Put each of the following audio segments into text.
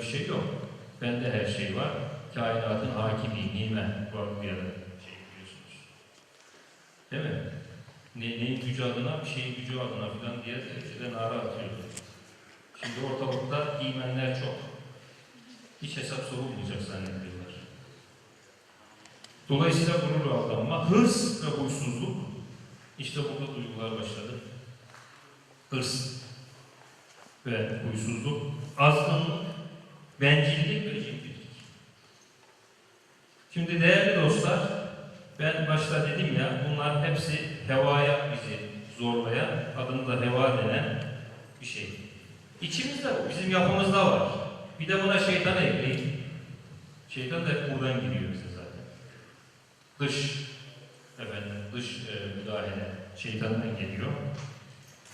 bir şey yok. Bende her şey var. Kainatın hakimiyim, nimen var bir yere şey biliyorsunuz. Değil mi? Ne, neyin gücü adına, bir şeyin gücü adına falan diye önceden ara atıyordu. Şimdi ortalıkta imenler çok. Hiç hesap sorulmayacak zannediyorlar. Dolayısıyla gurur aldanma, hırs ve huysuzluk işte burada duygular başladı. Hırs ve huysuzluk, azgınlık, bencillik ve cimrilik. Şimdi değerli dostlar, ben başta dedim ya, bunlar hepsi hevaya bizi zorlayan, adını da heva denen bir şey. İçimizde bizim yapımızda var. Bir de buna şeytan ekleyin. Şeytan da buradan giriyor bize zaten. Dış, efendim, dış e, müdahale şeytandan geliyor.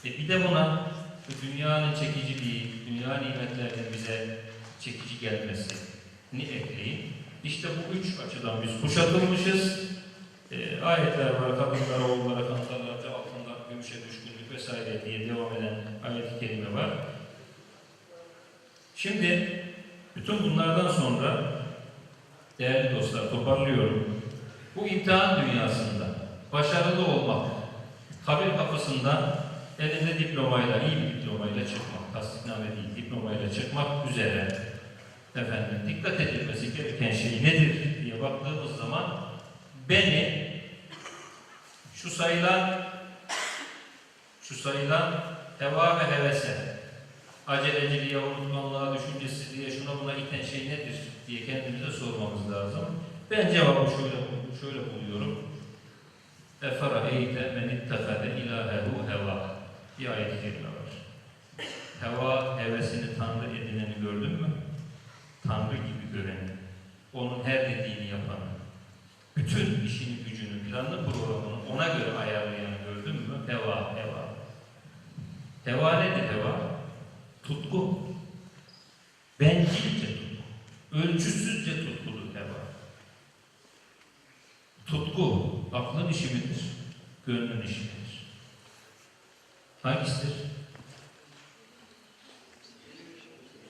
E bir de buna bu dünyanın çekiciliği, dünya nimetlerinin bize çekici gelmesi ni ekleyin. İşte bu üç açıdan biz kuşatılmışız. E, ayetler var, kadınlara, oğullara, kantarlarca, altınlar, gümüşe düşkünlük vesaire diye devam eden ayet-i kerime var. Şimdi bütün bunlardan sonra değerli dostlar toparlıyorum. Bu imtihan dünyasında başarılı olmak, kabir kapısından elinde diplomayla, iyi bir diplomayla çıkmak, tasdikname değil, diplomayla çıkmak üzere efendim dikkat edilmesi gereken şey nedir diye baktığımız zaman beni şu sayılan şu sayılan heva ve hevese aceleciliğe, unutkanlığa, düşüncesizliğe, şuna buna iten şey nedir diye kendimize sormamız lazım. Ben cevabı şöyle, şöyle buluyorum. Efara eyte men ittefede ilahehu heva. Bir ayet-i kerime var. Heva hevesini Tanrı edineni gördün mü? Onun her dediğini yapanı. Bütün işini, gücünü, planını, programını ona göre ayarlayanı gördün mü? Heva, heva. Heva nedir heva? Tutku. Bencilce tutku. Ölçüsüzce tutkudur heva. Tutku, aklın işi midir? Gönlün işi midir? Hangisidir?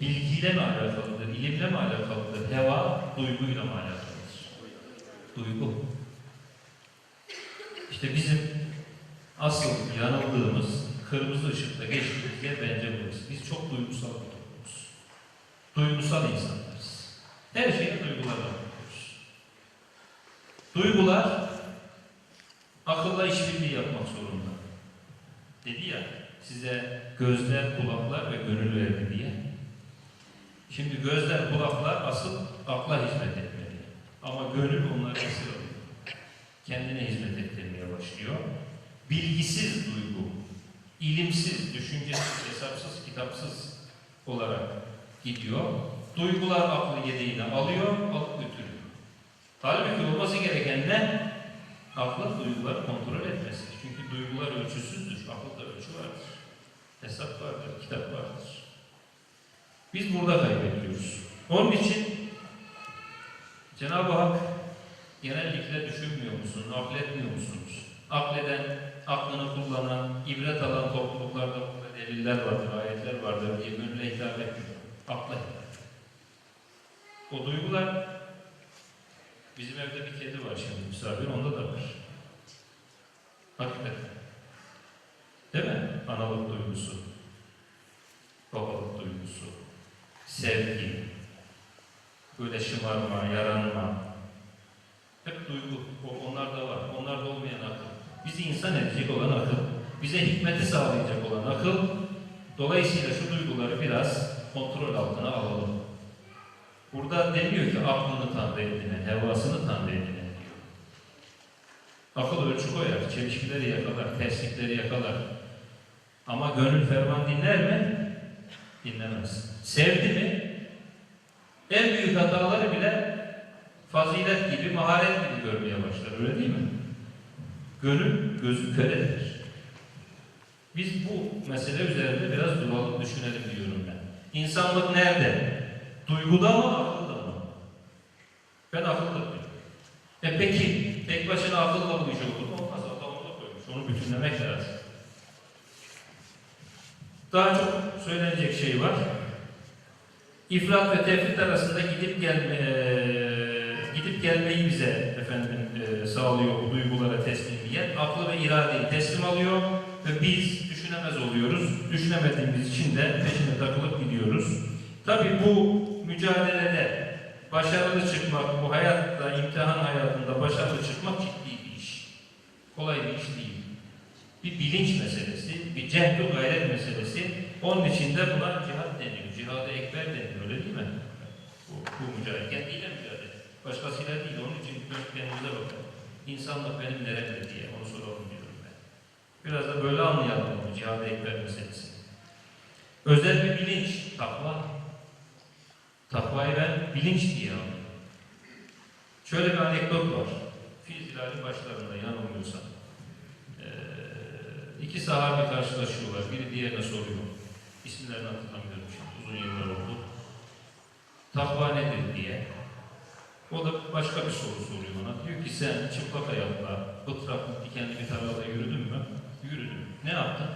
Bilgiyle mi alakalıdır? ilimle mi alakalıdır? Heva, duyguyla mı alakalıdır? Duygu. İşte bizim asıl yanıldığımız, kırmızı ışıkta geçtiğimiz yer bence burası. Biz çok duygusal bir toplumuz. Duygusal insanlarız. Her şeye duygularla bakıyoruz. Duygular akılla işbirliği yapmak zorunda. Dedi ya size gözler, kulaklar ve gönül verdi diye. Şimdi gözler, kulaklar asıl akla hizmet etmeli. Ama gönül onları esir. Kendine hizmet ettirmeye başlıyor. Bilgisiz duygu, ilimsiz, düşüncesiz, hesapsız, kitapsız olarak gidiyor. Duygular aklı yedeğine alıyor, alıp götürüyor. Halbuki olması gereken ne? Aklın duyguları kontrol etmesi. Çünkü duygular ölçüsüzdür. Akılda ölçü vardır. Hesap vardır, kitap vardır. Biz burada kaybediyoruz. Onun için Cenab-ı Hak genellikle düşünmüyor musun, akletmiyor musunuz? Akleden, aklını kullanan, ibret alan topluluklarda burada deliller vardır, ayetler vardır gönüle hitap etmiyor. Akla. O duygular bizim evde bir kedi var şimdi misafir, onda da var. Hakikaten. Değil mi? Analık duygusu, babalık duygusu, sevgi, böyle şımarma, yaranma, hep duygu, o- onlarda var. Onlarda olmayan akıl. Bizi insan edecek olan akıl, bize hikmeti sağlayacak olan akıl, dolayısıyla şu duyguları biraz kontrol altına alalım. Burada demiyor ki aklını tanrı edinen, hevasını tanrı edinen diyor. Akıl ölçü koyar, çelişkileri yakalar, terslikleri yakalar. Ama gönül ferman dinler mi? Dinlemez. Sevdi mi? En büyük hataları bile fazilet gibi, maharet gibi görmeye başlar. Öyle değil mi? Gönül gözü köredir. Biz bu mesele üzerinde biraz duralım, düşünelim diyorum ben. İnsanlık nerede? Duyguda mı, akılda mı? Ben akılda diyorum. E peki, tek başına akılla bu iş olur mu? Olmaz, Allah onu koymuş. Onu bütünlemek lazım. Daha çok söylenecek şey var. İfrat ve tefrit arasında gidip gelme, gidip gelmeyi bize efendim e, sağlıyor bu duygulara teslimiyet. Aklı ve iradeyi teslim alıyor ve biz düşünemez oluyoruz. Düşünemediğimiz için de peşine takılıp gidiyoruz. Tabii bu mücadelede başarılı çıkmak, bu hayatta, imtihan hayatında başarılı çıkmak ciddi bir iş. Kolay bir iş değil. Bir bilinç meselesi, bir cehd gayret meselesi. Onun için de buna cihat deniyor. Cihad-ı ekber deniyor, öyle değil mi? Bu, bu mücadele, kendiyle mücadele. Başkasıyla değil, onun için dönüp kendimize bakalım. İnsanlık benim nerede diye onu soralım diyorum ben. Biraz da böyle anlayalım bu cihad-ı ekber meselesini. Özel bir bilinç, takva. Takvayı ben bilinç diye anlıyorum. Şöyle bir anekdot var. Fil Zilal'in başlarında yanılmıyorsam. Ee, iki sahabe karşılaşıyorlar. Biri diğerine soruyor. İsimlerini hatırlamıyorum şimdi. Uzun yıllar oldu. Takva nedir diye. O da başka bir soru soruyor ona. Diyor ki sen çıplak ayakla, bıtraklık dikenli bir tarlada yürüdün mü? Yürüdüm. Ne yaptın?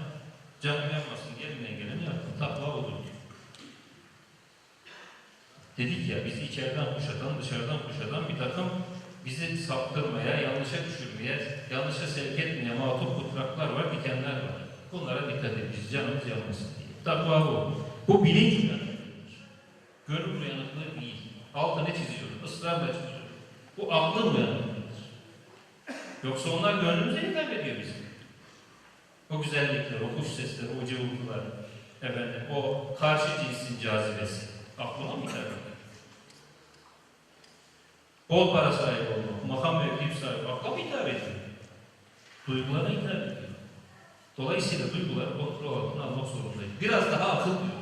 Canım yanmasın diye elinden geleni yaptın. Takva odur diyor. Dedik ya bizi içeriden kuşatan, dışarıdan kuşatan bir takım bizi saptırmaya, yanlışa düşürmeye, yanlışa sevk etmeye matuf kutraklar var, dikenler var. Bunlara dikkat edeceğiz, canımız yanmasın diye. Takva bu. Bu bilinç uyanıklığıdır. Gönül uyanıklığı değil. Altını çiziyorum, ısrarla çiziyorum. Bu aklın uyanıklığıdır. Yoksa onlar gönlümüze hitap ediyor bizim. O güzellikler, o kuş sesleri, o cıvıltılar, efendim, o karşı cinsin cazibesi. Aklıma mı hitap ediyor? Bol para sahibi olmak, makam mevki sahibi, akla mı hitap ediyor? Duygulara hitap ediyor. Dolayısıyla duyguları kontrol altına almak zorundayız. Biraz daha akıl diyor.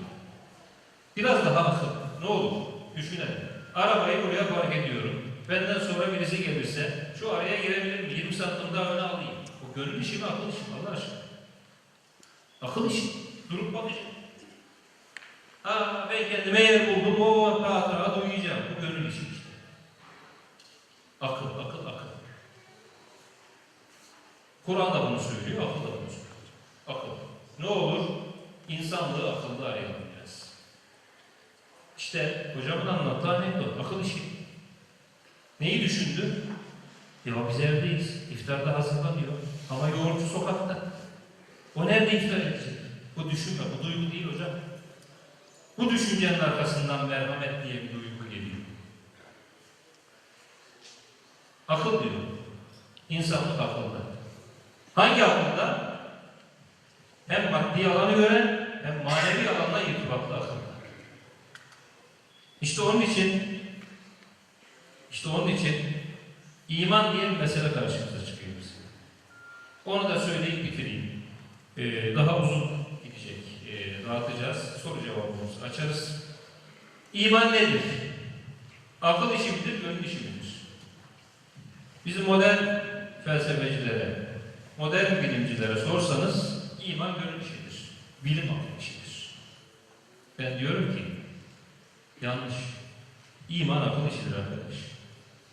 Biraz daha akıl. Ne olur? Düşünelim. Arabayı buraya park ediyorum. Benden sonra birisi gelirse şu araya girebilir mi? 20 santim daha öne alayım. O gönül işi mi, akıl işi mi? Allah aşkına. Akıl işi. Durup bakacağım. Ha ben kendime yer buldum. O rahat rahat uyuyacağım. Bu gönül işi işte. Akıl, akıl, akıl. Kur'an da bunu söylüyor, akıl da. Ne olur? İnsanlığı akılda arayalım. İşte hocamın anlattığı anekdot, akıl işi. Neyi düşündü? Ya biz evdeyiz, iftarda hazırlanıyor. Ama yoğurtçu sokakta. O nerede iftar edecek? Bu düşünme, bu duygu değil hocam. Bu düşüncenin arkasından merhamet diye bir duygu geliyor. Akıl diyor. İnsanlık akılda. Hangi akılda? Hem maddi alanı gören hem manevi alanla irtibatlı akılda. İşte onun için işte onun için iman diye bir mesele karşımıza çıkıyor bizim. Onu da söyleyip bitireyim. Ee, daha uzun gidecek. Ee, dağıtacağız. Soru cevabımızı açarız. İman nedir? Akıl işi midir, gönül işi midir? Bizim modern felsefecilere, modern bilimcilere sorsanız iman gönül işidir. Bilim akıl işidir. Ben diyorum ki yanlış. İman akıl işidir arkadaş.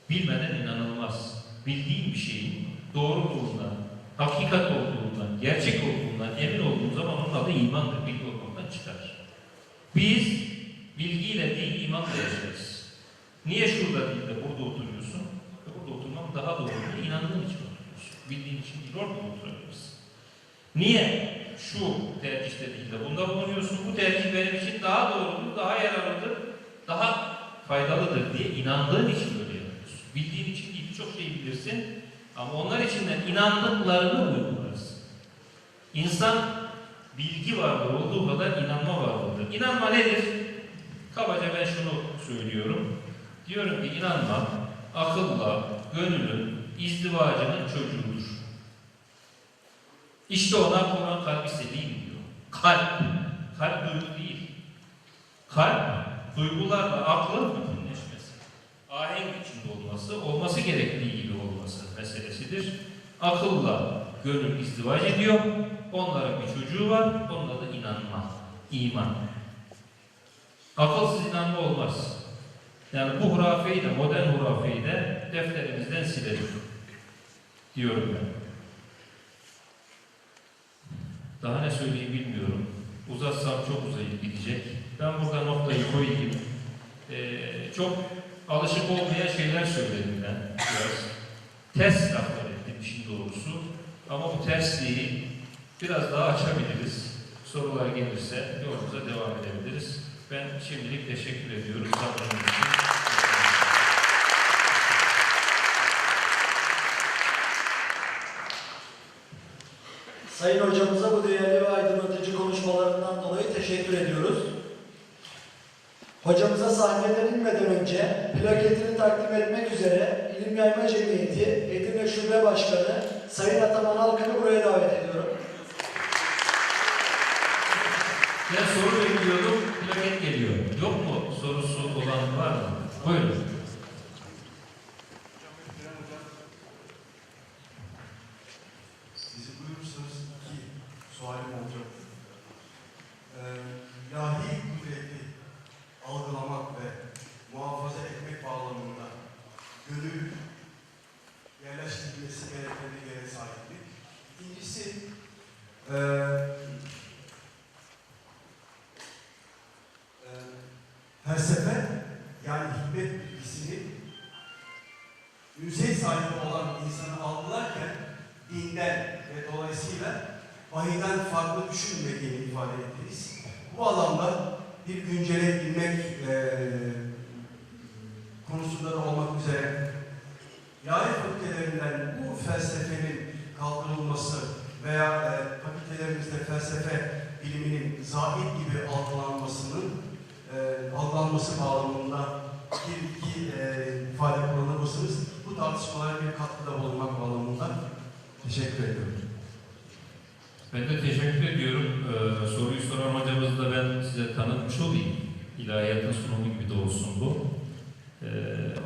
Bilmeden inanılmaz. Bildiğin bir şeyin doğruluğundan, hakikat olduğundan, gerçek olduğundan emin olduğun zaman onun adı imandır. Bilgi olmaktan çıkar. Biz bilgiyle değil imanla yaşarız. Niye şurada değil de burada oturuyorsun? E Burada oturmam daha doğru. İnandığın için oturuyorsun. Bildiğin için değil, orada oturabilirsin. Niye şu tercihte değil de bunda bulunuyorsun? Bu tercih benim için daha doğrudur, daha yararlıdır, daha faydalıdır diye inandığın için böyle yapıyorsun. Bildiğin için değil, birçok şey bilirsin ama onlar içinden inandıklarını uygularsın. İnsan bilgi vardır, olduğu kadar inanma vardır. İnanma nedir? Kabaca ben şunu söylüyorum. Diyorum ki inanma, akılla, gönülün, izdivacının çocuğudur. İşte ona Kur'an kalbi selim diyor. Kalp, kalp duygu değil. Kalp, duygularla aklın bütünleşmesi. Ahenk içinde olması, olması gerektiği gibi olması meselesidir. Akılla gönül izdivaç ediyor. Onların bir çocuğu var, onun adı inanma, iman. Akılsız inanma olmaz. Yani bu hurafeyi de, modern hurafeyi de defterimizden silelim. Diyorum ben. Daha ne söyleyeyim bilmiyorum. Uzatsam çok uzayıp gidecek. Ben burada noktayı koyayım. Ee, çok alışık olmayan şeyler söyledim ben biraz. Ters laflar ettim işin doğrusu. Ama bu tersliği biraz daha açabiliriz. Sorular gelirse yolumuza devam edebiliriz. Ben şimdilik teşekkür ediyorum. Sabrınız için. Sayın hocamıza bu değerli ve aydınlatıcı konuşmalarından dolayı teşekkür ediyoruz. Hocamıza sahneden inmeden önce plaketini takdim etmek üzere İlim Yayma Cemiyeti Edirne Şube Başkanı Sayın Ataman Alkan'ı buraya davet ediyorum. Ben soru bekliyordum, plaket geliyor. Yok mu sorusu olan var mı? Buyurun. Sizi buyurursanız iki sualim olacak. Ee, ilahi kudreti algılamak ve muhafaza etmek bağlamında gönül yerleştirilmesi gereken bir yere sahiplik. İkincisi, ee, ee, felsefe yani hikmet bilgisini yüzey sahibi olan insanı algılarken dinden ve dolayısıyla vahiden farklı düşünmediğini ifade ettiniz. Bu alanda bir günceleyebilmek eee konusunda da olmak üzere ilahi fakültelerinden bu felsefenin kaldırılması veya e, fakültelerimizde felsefe biliminin zahid gibi algılanmasının e, algılanması bağlamında bir iki e, ifade kullanır? Bu tartışmalara bir katkıda bulunmak bağlamında Teşekkür ediyorum. Ben de teşekkür ediyorum. Ee, soruyu soran hocamızı da ben size tanıtmış olayım. İlahiyatın sunumu gibi de olsun bu. Ee,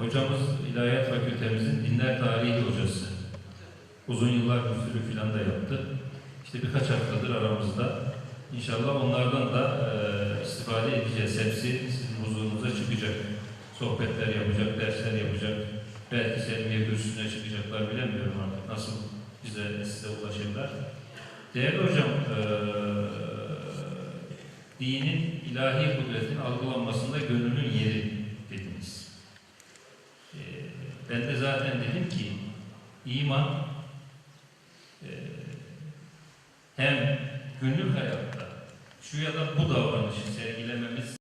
hocamız İlahiyat Fakültemizin dinler tarihi hocası. Uzun yıllar müftülük filan da yaptı. İşte birkaç haftadır aramızda. İnşallah onlardan da e, istifade edeceğiz. Hepsi sizin huzurunuza çıkacak. Sohbetler yapacak, dersler yapacak. Belki sergiye kürsüsüne çıkacaklar bilemiyorum artık nasıl bize size ulaşırlar. Değerli hocam, eee dinin ilahi kudretin algılanmasında gönlün yeri dediniz. Eee, ben de zaten dedim ki iman eee, hem günlük hayatta şu ya da bu davranışı sergilememiz